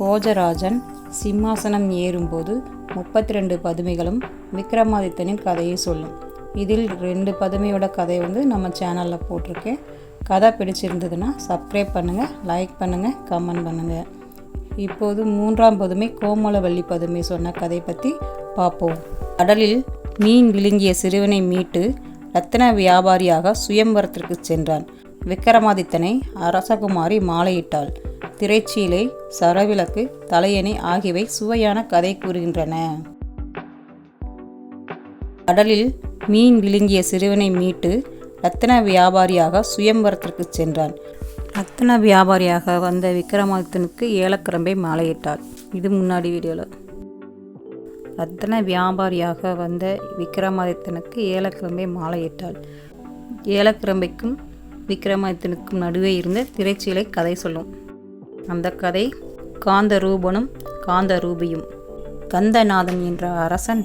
போஜராஜன் சிம்மாசனம் ஏறும்போது முப்பத்தி ரெண்டு பதுமைகளும் விக்ரமாதித்தனின் கதையை சொல்லும். இதில் ரெண்டு பதுமையோட கதை வந்து நம்ம சேனலில் போட்டிருக்கேன். கதை பிடிச்சிருந்ததுன்னா சப்ஸ்கிரைப் பண்ணுங்கள் லைக் பண்ணுங்கள் கமெண்ட் பண்ணுங்கள் இப்போது மூன்றாம் பதுமை கோமலவள்ளி பதுமை சொன்ன கதை பற்றி பார்ப்போம். கடலில் மீன் விழுங்கிய சிறுவனை மீட்டு ரத்தின வியாபாரியாக சுயம்பரத்திற்கு சென்றான். விக்ரமாதித்தனை அரசகுமாரி மாலையிட்டாள். திரைச்சீலை சரவிளக்கு தலையணை ஆகியவை சுவையான கதை கூறுகின்றன. கடலில் மீன் விழுங்கிய சிறுவனை மீட்டு ரத்தன வியாபாரியாக சுயம்பரத்திற்கு சென்றான். ரத்தன வியாபாரியாக வந்த விக்ரமாதித்தனுக்கு ஏலக்கிரம்பை மாலையிட்டாள். இது முன்னாடி வீடியோவில் ரத்தன வியாபாரியாக வந்த விக்ரமாதித்தனுக்கு ஏலக்கிரம்பை மாலையிட்டாள். ஏலக்கிரம்பைக்கும் விக்ரமாதித்தனுக்கும் நடுவே இருந்த திரைச்சீலை கதை சொல்லும். அந்த கதை காந்த ரூபனும் காந்த ரூபியும் கந்தநாதன் என்ற அரசன்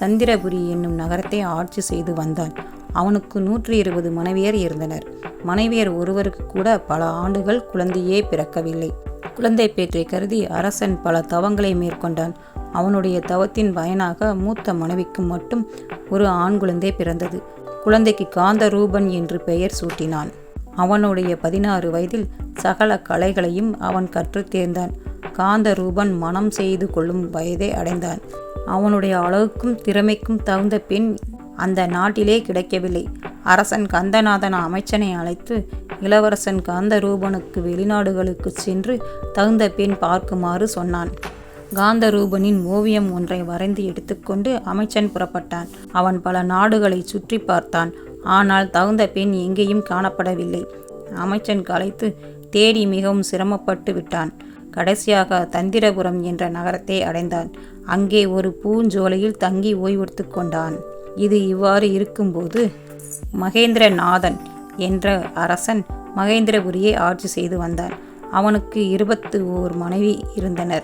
சந்திரபுரி என்னும் நகரத்தை ஆட்சி செய்து வந்தான். அவனுக்கு நூற்றி இருபது மனைவியர் இருந்தனர். மனைவியர் ஒருவருக்கு கூட பல ஆண்டுகள் குழந்தையே பிறக்கவில்லை. குழந்தை பேற்றை கருதி அரசன் பல தவங்களை மேற்கொண்டான். அவனுடைய தவத்தின் பயனாக மூத்த மனைவிக்கு மட்டும் ஒரு ஆண் குழந்தை பிறந்தது. குழந்தைக்கு காந்த ரூபன் என்று பெயர் சூட்டினான். அவனுடைய பதினாறு வயதில் சகல கலைகளையும் அவன் கற்றுத் தேர்ந்தான். காந்தரூபன் மனம் செய்து கொள்ளும் வயதை அடைந்தான். அவனுடைய அழகுக்கும் திறமைக்கும் தகுந்த பெண் அந்த நாட்டிலே கிடைக்கவில்லை. அரசன் கந்தநாதன் அமைச்சனை அழைத்து இளவரசன் காந்தரூபனுக்கு வெளிநாடுகளுக்கு சென்று தகுந்த பெண் பார்க்குமாறு சொன்னான். காந்தரூபனின் ஓவியம் ஒன்றை வரைந்து எடுத்துக்கொண்டு அமைச்சன் புறப்பட்டான். அவன் பல நாடுகளை சுற்றி பார்த்தான். ஆனால் தகுந்த பெண் எங்கேயும் காணப்படவில்லை. அமைச்சன் கலைத்து தேடி மிகவும் சிரமப்பட்டு விட்டான். கடைசியாக தந்திரபுரம் என்ற நகரத்தை அடைந்தான். அங்கே ஒரு பூஞ்சோலையில் தங்கி ஓய்வெடுத்து கொண்டான். இது இவ்வாறு இருக்கும்போது மகேந்திரநாதன் என்ற அரசன் மகேந்திரபுரியை ஆட்சி செய்து வந்தான். அவனுக்கு இருபத்து ஓர் மனைவி இருந்தனர்.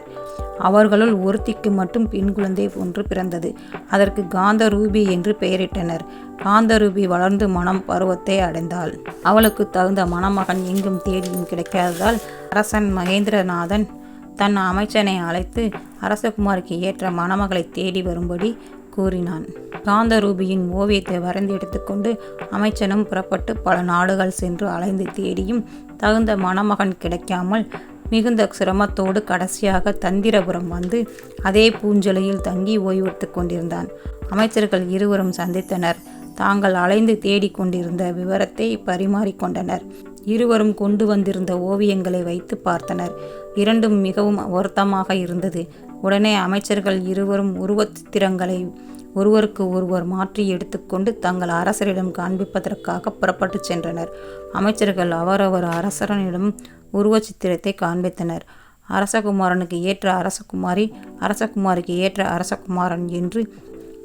அவர்களுள் ஒருத்திக்கு மட்டும் பெண் குழந்தை ஒன்று பிறந்தது. அதற்கு காந்தரூபி என்று பெயரிட்டனர். காந்தரூபி வளர்ந்து மனம் பருவத்தை அடைந்தாள். அவளுக்கு தகுந்த மணமகன் எங்கும் தேடியும் கிடைக்காததால் அரசன் மகேந்திரநாதன் தன் அமைச்சனை அழைத்து அரசகுமாருக்கு ஏற்ற மணமகளை தேடி வரும்படி கூறினான். காந்தரூபியின் ஓவியத்தை வரைந்து எடுத்துக்கொண்டு அமைச்சனும் புறப்பட்டு பல நாடுகள் சென்று அலைந்து தேடியும் தகுந்த மணமகன் கிடைக்காமல் மிகுந்த சிரமத்தோடு கடைசியாக தந்திரபுரம் வந்து அதே பூஞ்சொலையில் தங்கி ஓய்வெடுத்து கொண்டிருந்தான். அமைச்சர்கள் இருவரும் சந்தித்தனர். தாங்கள் அலைந்து தேடிக்கொண்டிருந்த விவரத்தை பரிமாறிக்கொண்டனர் இருவரும் கொண்டு வந்திருந்த ஓவியங்களை வைத்து பார்த்தனர். இரண்டும் மிகவும் வருத்தமாக இருந்தது. உடனே அமைச்சர்கள் இருவரும் உருவச்சித்திரங்களை ஒருவருக்கு ஒருவர் மாற்றி எடுத்துக்கொண்டு தங்கள் அரசரிடம் காண்பிப்பதற்காக புறப்பட்டு சென்றனர். அமைச்சர்கள் அவரவர் அரசரனிடம் உருவச்சித்திரத்தை காண்பித்தனர். அரசகுமாரனுக்கு ஏற்ற அரசகுமாரி அரசகுமாரிக்கு ஏற்ற அரசகுமாரன் என்று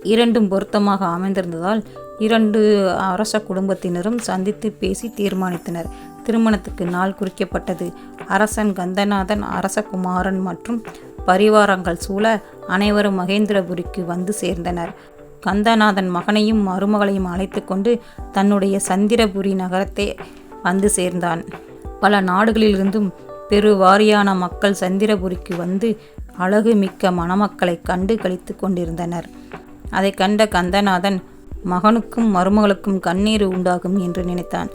இரண்டும் பொருத்தமாக அமைந்திருந்ததால் இரண்டு அரச குடும்பத்தினரும் சந்தித்து பேசி தீர்மானித்தனர். திருமணத்துக்கு நாள் குறிக்கப்பட்டது. அரசன் கந்தநாதன் அரசகுமாரன் மற்றும் பரிவாரங்கள் சூழ அனைவரும் மகேந்திரபுரிக்கு வந்து சேர்ந்தனர். கந்தநாதன் மகனையும் மருமகளையும் அழைத்து கொண்டு தன்னுடைய சந்திரபுரி நகரத்தை வந்து சேர்ந்தான். பல நாடுகளிலிருந்தும் பெருவாரியான மக்கள் சந்திரபுரிக்கு வந்து அழகு மிக்க மணமக்களை கண்டு கழித்து கொண்டிருந்தனர். அதை கண்ட கந்தநாதன் மகனுக்கும் மருமகளுக்கும் கண்ணீர் உண்டாகும் என்று நினைத்தான்.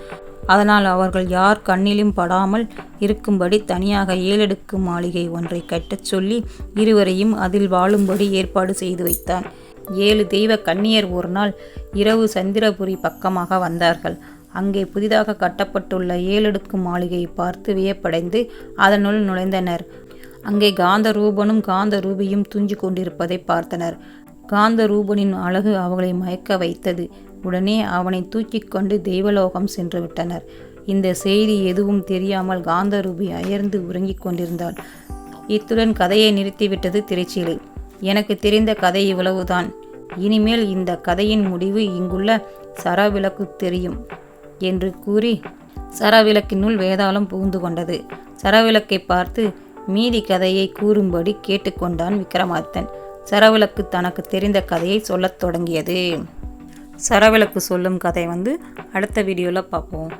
அதனால் அவர்கள் யார் கண்ணிலும் படாமல் இருக்கும்படி தனியாக ஏழெடுக்கு மாளிகை ஒன்றை கட்டச் சொல்லி இருவரையும் அதில் வாழும்படி ஏற்பாடு செய்து வைத்தான். ஏழு தெய்வ கன்னியர் ஒரு நாள் இரவு சந்திரபுரி பக்கமாக வந்தார்கள். அங்கே புதிதாக கட்டப்பட்டுள்ள ஏழடுக்கு மாளிகையை பார்த்து வியப்படைந்து அதனுள் நுழைந்தனர். அங்கே காந்த ரூபனும் காந்த ரூபியும் துஞ்சு கொண்டிருப்பதை பார்த்தனர். காந்த ரூபனின் அழகு அவளை மயக்க வைத்தது. உடனே அவனை தூக்கி கொண்டு தெய்வலோகம் சென்று விட்டனர். இந்த செய்தி எதுவும் தெரியாமல் காந்தரூபி அயர்ந்து உறங்கிக் கொண்டிருந்தாள். இத்துடன் கதையை நிறுத்திவிட்டது திரைச்சீலை. எனக்கு தெரிந்த கதை இவ்வளவுதான். இனிமேல் இந்த கதையின் முடிவு இங்குள்ள சரவிளக்கு தெரியும் என்று கூறி சரவிளக்கினுள் வேதாளம் புகுந்து கொண்டது. சரவிளக்கை பார்த்து மீதி கதையை கூறும்படி கேட்டுக்கொண்டான் விக்ரமாதித்தன் சரவிளக்கு தனக்கு தெரிந்த கதையை சொல்லத் தொடங்கியது. சரவிளக்கு சொல்லும் கதை வந்து அடுத்த வீடியோவில் பார்ப்போம்.